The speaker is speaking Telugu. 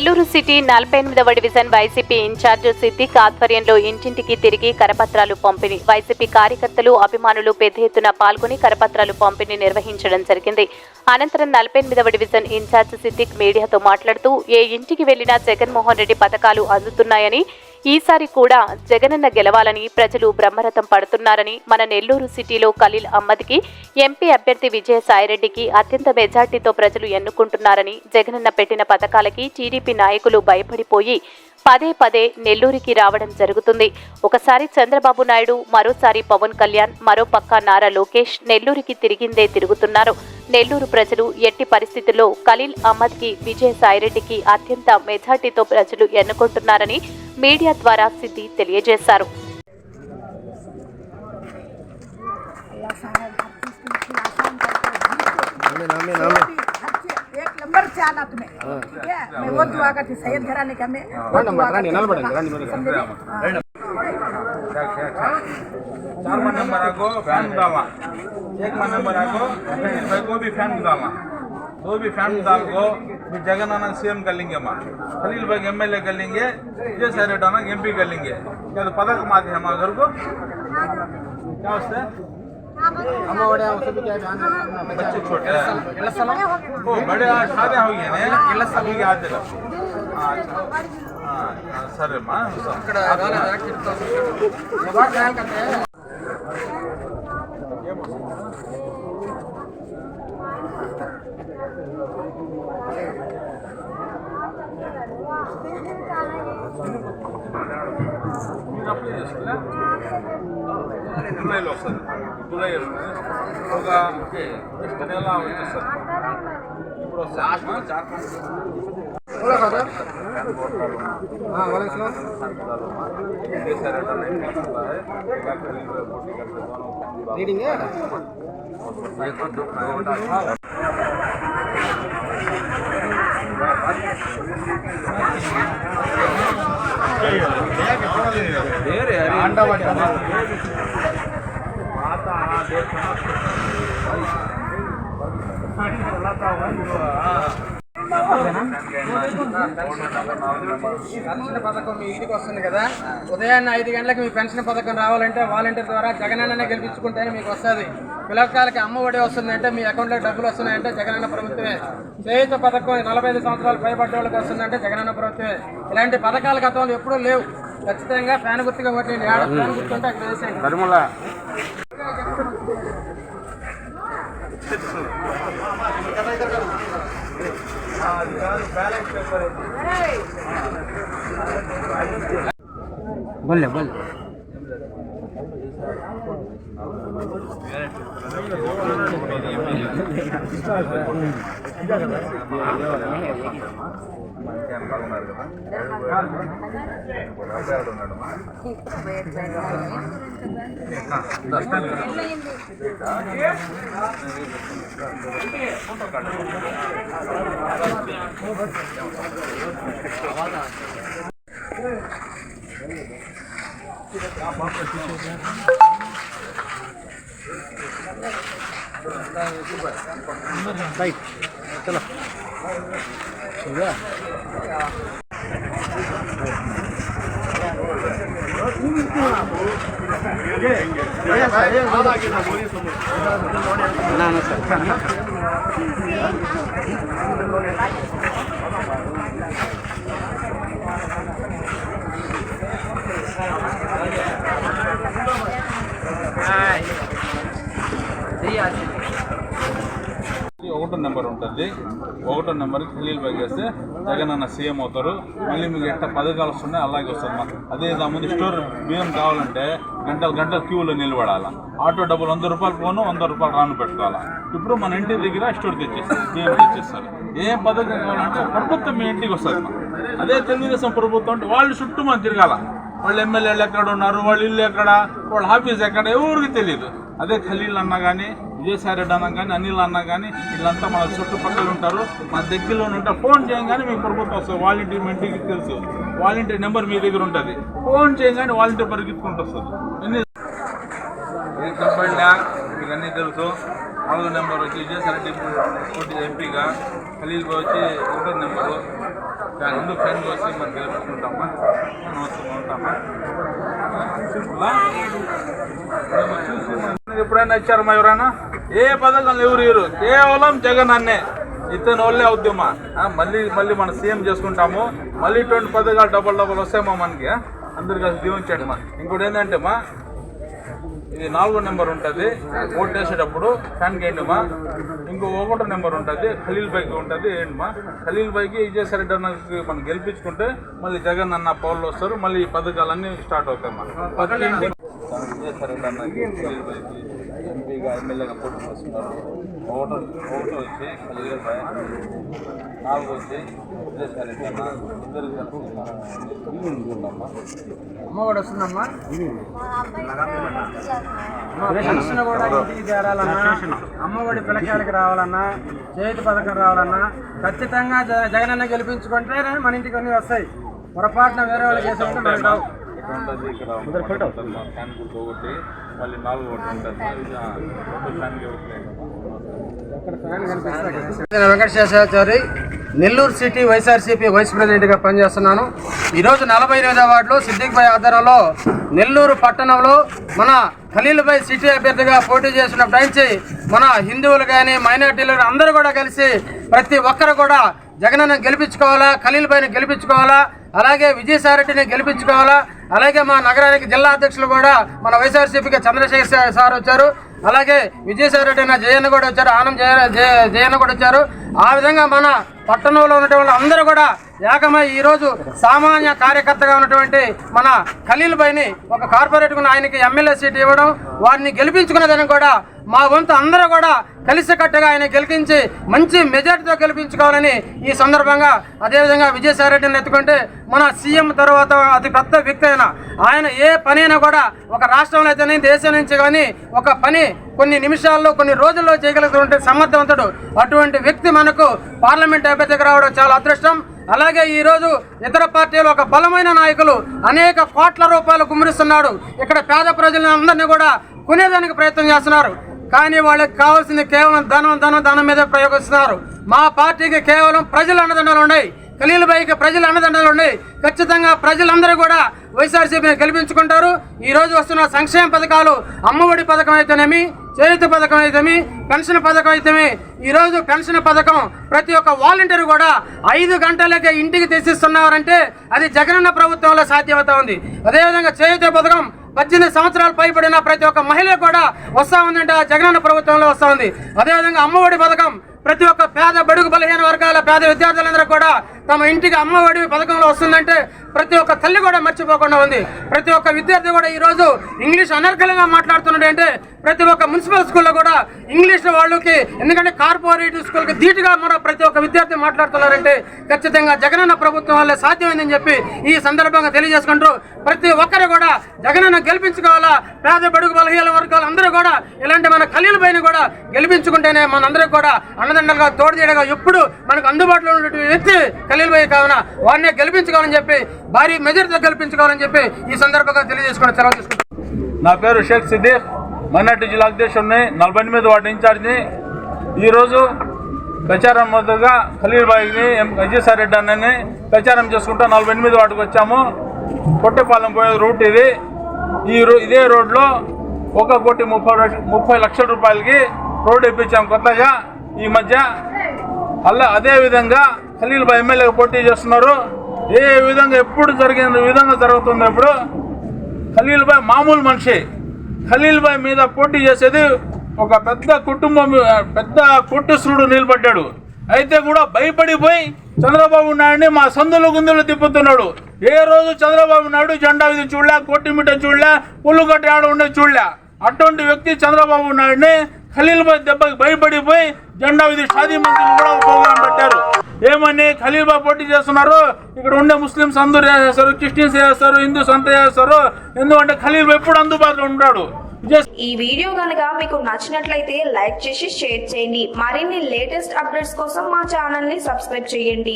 నెల్లూరు సిటీ నలభై ఎనిమిదవ డివిజన్ వైసీపీ ఇన్ఛార్జ్ సిద్దిక్ ఆధ్వర్యంలో ఇంటింటికి తిరిగి కరపత్రాలు పంపిణీ. వైసీపీ కార్యకర్తలు అభిమానులు పెద్ద ఎత్తున పాల్గొని కరపత్రాలు పంపిణీ నిర్వహించడం జరిగింది. అనంతరం నలభై ఎనిమిదవ డివిజన్ ఇన్ఛార్జ్ సిద్దిక్ మీడియాతో మాట్లాడుతూ ఏ ఇంటికి వెళ్ళినా జగన్మోహన్ రెడ్డి పథకాలు అందుతున్నాయని ఈసారి కూడా జగనన్న గెలవాలని ప్రజలు బ్రహ్మరథం పడుతున్నారని మన నెల్లూరు సిటీలో ఖలీల్ అహ్మద్కి ఎంపీ అభ్యర్థి విజయసాయిరెడ్డికి అత్యంత మెజార్టీతో ప్రజలు ఎన్నుకుంటున్నారని జగనన్న పెట్టిన పథకాలకి టీడీపీ నాయకులు భయపడిపోయి పదే పదే నెల్లూరికి రావడం జరుగుతుంది. ఒకసారి చంద్రబాబు నాయుడు మరోసారి పవన్ కళ్యాణ్ మరో పక్క నారా లోకేష్ నెల్లూరికి తిరిగిందే తిరుగుతున్నారు. నెల్లూరు ప్రజలు ఎట్టి పరిస్థితుల్లో ఖలీల్ అహ్మద్కి విజయసాయిరెడ్డికి అత్యంత మెజార్టీతో ప్రజలు ఎన్నుకుంటున్నారని మీడియా ద్వారా సిద్ధి తెలియజేశారు अल्लाह साहब हर चीज की मुश्किल आसान करके आमीन आमीन आमीन हर चीज एक नंबर से आना तुम्हें ठीक है मैं वो दुआ करती सैयद घराने का मैं वो दुआ करती हूँ। समझे हाँ। चार मन नंबर आपको फैन डालना एक मन नंबर आपको भाई को भी फैन डालना दो भी फ़ैन डाल को फिर जगन आनंद सीएम कर लेंगे माँ खलील भाई एम एल ए कर लेंगे ये सारे डाना एम पी कर लेंगे क्या तो पता कमाते हैं हमारे घर को क्या उससे बच्चे छोटे हैं वो बड़े आज शादी हो गए हैं జూలైలో వస్తుంది జూలై వస్తుంది ఒక ఒక నెల వచ్చేస్తుంది ఇప్పుడు వస్తుంది పెన్షన్ పథకం మీ ఇంటికి వస్తుంది కదా ఉదయాన్నే ఐదు గంటలకు మీ పెన్షన్ పథకం రావాలంటే వాలంటీర్ ద్వారా జగనన్ననే గెలిపించుకుంటేనే మీకు వస్తుంది. పిల్లకాయలకి అమ్మ ఒడి వస్తుందంటే మీ అకౌంట్లో డబ్బులు వస్తున్నాయంటే జగనన్న ప్రభుత్వమే. చేయుత పథకం నలభై ఐదు సంవత్సరాలు పైబడ్డ వాళ్ళకి వస్తుందంటే జగనన్న ప్రభుత్వమే. ఇలాంటి పథకాలు గతంలో ఎప్పుడూ లేవు. ఖచ్చితంగా ఫ్యాన్ గుర్తుగా కొట్టండి ఆడ ఫ్యాన్ గుర్తుంటే అక్కడ వేసేయండి నడుమల బల్లే బల్లే బ్యాలెన్స్ బాగున్నారు కదా అబ్బాయి ఎవరు ఉన్నాడమ్మా राइट चलो हो गया ना ना सर ఒకటో నెంబర్ ఉంటుంది. ఒకటో నెంబర్కి ఖలీల్ బై చేస్తే జగన్ అన్న సీఎం అవుతారు. మళ్ళీ మీకు ఎట్ట పథకాలు వస్తున్నాయి అలాగే వస్తుంది. మా అదే ముందు స్టోర్ బియ్యం కావాలంటే గంటలు గంటలు క్యూలో నిలబడాలా. ఆటో డబ్బులు వంద రూపాయలు పోను వంద రూపాయలు రాను పెట్టుకోవాలా. ఇప్పుడు మన ఇంటి దగ్గర స్టోర్ తెచ్చేస్తారు బియ్యం తెచ్చేస్తారు. ఏం పథకం కావాలంటే ప్రభుత్వం మీ ఇంటికి వస్తుంది. అదే తెలుగుదేశం ప్రభుత్వం అంటే వాళ్ళు చుట్టూ మనం తిరగాల. వాళ్ళు ఎమ్మెల్యేలు ఎక్కడ ఉన్నారు? వాళ్ళు ఇల్లు ఎక్కడ? వాళ్ళ ఆఫీస్ ఎక్కడ? ఎవరికి తెలియదు అదే ఖలీల్ అన్న కానీ విజయసాయిరెడ్డి అన్న కానీ అనిల్ అన్న కానీ వీళ్ళంతా మన చుట్టుపక్కల ఉంటారు. మన దగ్గరలో ఉంటే ఫోన్ చేయగానే మీకు ప్రభుత్వం వస్తుంది వాలంటీర్ మీ ఇంటికి తెలుసు. వాలంటీర్ నెంబర్ మీ దగ్గర ఉంటుంది. ఫోన్ చేయగానే వాలంటీర్ పరిగెత్తుకుంటూ వస్తుంది ఎన్ని ఇది మీకు అన్నీ తెలుసు. నాలుగో నెంబర్ వచ్చి విజయసాయిరెడ్డి ఎంపీగా. ఖలీల్ వచ్చి ఒకటో నెంబరు. రెండు ఫ్యాన్ వచ్చి మనం గెలుపుకుంటామా ఉంటామా ఎప్పుడైనా వచ్చారమ్మా ఎవరైనా? ఏ పథకం ఎవరు ఇరు కేవలం జగన్ అన్నే. ఇతను వాళ్ళే అవుద్యమా మళ్ళీ మళ్ళీ మనం సీఎం చేసుకుంటాము. మళ్ళీ ఇటువంటి పథకాలు డబల్ డబల్ వస్తాయమ్మా మనకి అందరికీ అందరు కలిసి దీవించండి మా. ఇంకోటి ఏంటంటే మా ఇది నాలుగో నెంబర్ ఉంటుంది. ఓట్ వేసేటప్పుడు ఫ్యాన్ గేయండిమా ఇంకో ఒకటో నెంబర్ ఉంటుంది. ఖలీల్ బైక్ ఉంటుంది. ఏంటమ్మా? ఖలీల్ బైక్ విజయసాయిరెడ్డి అన్నకి మనం గెలిపించుకుంటే మళ్ళీ జగన్ అన్న పౌరులు వస్తారు. మళ్ళీ ఈ పథకాలన్నీ స్టార్ట్ అవుతాయమ్మా ప్రతి ఇంటికి విజయసాయి అన్నకి ఖలీల్ బైక్ ఎంపీగా ఎమ్మెల్యేగా పోటీ చేస్తున్నారు. ఓటర్ ఓటర్ వచ్చి ఖలీల్ బైక్ నాలుగు వచ్చి అన్న అమ్మ కూడా వస్తుందమ్మా? పెన్షన్ కూడా ఇంటికి చేరాలన్నా అమ్మఒడి పిల్లకాయలకి రావాలన్నా చేతి పథకం రావాలన్నా ఖచ్చితంగా జ- జగనన్న గెలిపించుకుంటే మన ఇంటికి అన్ని వస్తాయి. పొరపాటున వేరే మనకు రావు. ఉంటుంది ఇక్కడ గుర్తు ఒకటి మళ్ళీ నాలుగు ఒకటి ఉంటుంది. నేను Venkateswarachari Nellore city YSRCP vice ప్రెసిడెంట్గా పనిచేస్తున్నాను. ఈరోజు నలభై ఎనిమిదవ వార్డులో సిద్దిక్పై ఆధ్వర్యంలో నెల్లూరు పట్టణంలో మన ఖలీల్ సిటీ అభ్యర్థిగా పోటీ చేసిన నుంచి మన హిందువులు కానీ మైనార్టీలు అందరూ కూడా కలిసి ప్రతి ఒక్కరు కూడా జగనన్న గెలిపించుకోవాలా ఖలీల్ గెలిపించుకోవాలా అలాగే విజయసాయిరెడ్డిని గెలిపించుకోవాలా అలాగే మా నగరానికి జిల్లా అధ్యక్షులు కూడా మన వైఎస్ఆర్సీపీకి చంద్రశేఖర్ సార్ వచ్చారు. అలాగే విజయసాయి రెడ్డి అన్న జయన్న కూడా వచ్చారు ఆనం జయ జయన్న కూడా వచ్చారు. ఆ విధంగా మన పట్టణంలో ఉన్నటువంటి అందరూ కూడా ఏకమై ఈరోజు సామాన్య కార్యకర్తగా ఉన్నటువంటి మన ఖలీల్ భాయ్ని ఒక కార్పొరేట్కు ఆయనకి ఎమ్మెల్యే సీట్ ఇవ్వడం వారిని గెలిపించుకున్నదని కూడా మా వంతు అందరూ కూడా కలిసికట్టుగా ఆయన గెలిపించి మంచి మెజార్టీతో గెలిపించుకోవాలని ఈ సందర్భంగా అదేవిధంగా విజయసాయి రెడ్డిని ఎత్తుకుంటే మన సీఎం తర్వాత అతి పెద్ద వ్యక్తి అయిన ఆయన ఏ పని అయినా కూడా ఒక రాష్ట్రంలో అయితేనే దేశం నుంచి కానీ ఒక పని కొన్ని నిమిషాల్లో కొన్ని రోజుల్లో చేయగలిగినటువంటి సమర్థవంతుడు అటువంటి వ్యక్తి మనకు పార్లమెంట్ అభ్యర్థికి రావడం చాలా అదృష్టం. అలాగే ఈరోజు ఇతర పార్టీలు ఒక బలమైన నాయకులు అనేక కోట్ల రూపాయలు కుమ్మరిస్తున్నాడు ఇక్కడ పేద ప్రజలందరినీ కూడా కొనేదానికి ప్రయత్నం చేస్తున్నారు. కానీ వాళ్ళకి కావాల్సింది కేవలం ధనం ధనం ధనం మీద ప్రయోగిస్తున్నారు. మా పార్టీకి కేవలం ప్రజల అన్నదండలు ఉన్నాయి. ఖలీల్ బైకి ప్రజల అన్నదండలు ఉన్నాయి. ఖచ్చితంగా ప్రజలందరూ కూడా వైఎస్ఆర్సీపీని గెలిపించుకుంటారు. ఈ రోజు వస్తున్న సంక్షేమ పథకాలు అమ్మఒడి పథకం అయితేనేమి చేయుత పథకం అయితేమి పెన్షన్ పథకం అయితేమి ఈ రోజు పెన్షన్ పథకం ప్రతి ఒక్క వాలంటీర్ కూడా ఐదు గంటలకే ఇంటికి తెచ్చిస్తున్నారంటే అది జగనన్న ప్రభుత్వంలో సాధ్యమవుతా ఉంది. అదేవిధంగా చేయుత పథకం పద్దెనిమిది సంవత్సరాలు పైబడిన ప్రతి ఒక్క మహిళ కూడా వస్తా ఉందంటే ఆ జగనన్న ప్రభుత్వంలో వస్తా ఉంది. అదేవిధంగా అమ్మఒడి పథకం ప్రతి ఒక్క పేద బడుగు బలహీన వర్గాల పేద విద్యార్థులందరూ కూడా తమ ఇంటికి అమ్మఒడి పథకంలో వస్తుందంటే ప్రతి ఒక్క తల్లి కూడా మర్చిపోకుండా ఉంది. ప్రతి ఒక్క విద్యార్థి కూడా ఈరోజు ఇంగ్లీష్ అనర్గళంగా మాట్లాడుతున్నాడు అంటే ప్రతి ఒక్క మున్సిపల్ స్కూల్లో కూడా ఇంగ్లీష్ వాళ్ళకి ఎందుకంటే కార్పొరేటివ్ స్కూల్కి ధీటుగా మన ప్రతి ఒక్క విద్యార్థి మాట్లాడుతున్నారంటే ఖచ్చితంగా జగనన్న ప్రభుత్వం వల్లే సాధ్యమైందని చెప్పి ఈ సందర్భంగా తెలియజేసుకుంటూ ప్రతి ఒక్కరు కూడా జగనన్న గెలిపించుకోవాలా పేద బడుగు బలహీన వర్గాలు అందరూ కూడా ఇలాంటి మన ఖలీల పైన కూడా గెలిపించుకుంటేనే మనందరికీ కూడా అన్నదండలుగా తోడు చేయడగా ఎప్పుడు మనకు అందుబాటులో ఉన్నటువంటి వ్యక్తి ఖలీల్ భాయ్ కావున వారిని గెలిపించుకోవాలని చెప్పి భారీ మెజార్టీతో గెలిపించుకోవాలని చెప్పి ఈ సందర్భంగా తెలియజేసుకుని సెలవు తీసుకుంటాం నా పేరు షేక్ సిద్దిక్. మైనార్టీ జిల్లా అధ్యక్షుడిని నలభై ఎనిమిది వార్డు ఇన్ఛార్జిని. ఈరోజు ప్రచారం మొదలుగా ఖలీల్ బాయిని విజయసాయి రెడ్డి అన్నని ప్రచారం చేసుకుంటూ నలభై ఎనిమిది వార్డుకు వచ్చాము. కొట్టెపాలెం పోయే రూట్ ఇది. ఈ రో ఇదే రోడ్లో ఒక కోటి ముప్పై ముప్పై లక్షల రూపాయలకి రోడ్డు ఇప్పించాం కొత్తగా. ఈ మధ్య అలా అదేవిధంగా విధంగా ఖలీల్ బాయ్ ఎమ్మెల్యేగా పోటీ చేస్తున్నారు. ఏ విధంగా ఎప్పుడు జరిగిన విధంగా జరుగుతుంది ఇప్పుడు? ఖలీల్ బాయ్ మామూలు మనిషి. ఖలీల్ బాయ్ మీద పోటీ చేసేది ఒక పెద్ద కుటుంబం పెద్ద కోటేశ్వరుడు నిలబడ్డాడు. అయితే కూడా భయపడిపోయి చంద్రబాబు నాయుడిని మా సందులు గుందులు తిప్పుతున్నాడు. ఏ రోజు చంద్రబాబు నాయుడు జెండా ఇది చూడలే కొట్టిమిట్ట చూడలే పుల్లుగట్టి ఆడ ఉండే చూడలే. అటువంటి వ్యక్తి చంద్రబాబు నాయుడిని ఖలీల్ బాయ్ దెబ్బకి భయపడిపోయి జెండా ఇది షాదీ మంత్రులు కూడా ప్రోగ్రాం పెట్టారు. ఏమని ఖలీల్ పోటీ చేస్తున్నారు? ఇక్కడ ఉండే ముస్లిమ్స్ అందరూ చేస్తారు? క్రిస్టియన్స్ చేస్తారు? హిందూస్ అంతా చేస్తారు? ఎందుకంటే ఖలీల్ ఎప్పుడు అందుబాటులో ఉంటాడు? ఈ వీడియో కనుక మీకు నచ్చినట్లయితే లైక్ చేసి షేర్ చేయండి. మరిన్ని లేటెస్ట్ అప్డేట్స్ కోసం మా ఛానల్ని సబ్స్క్రైబ్ చేయండి.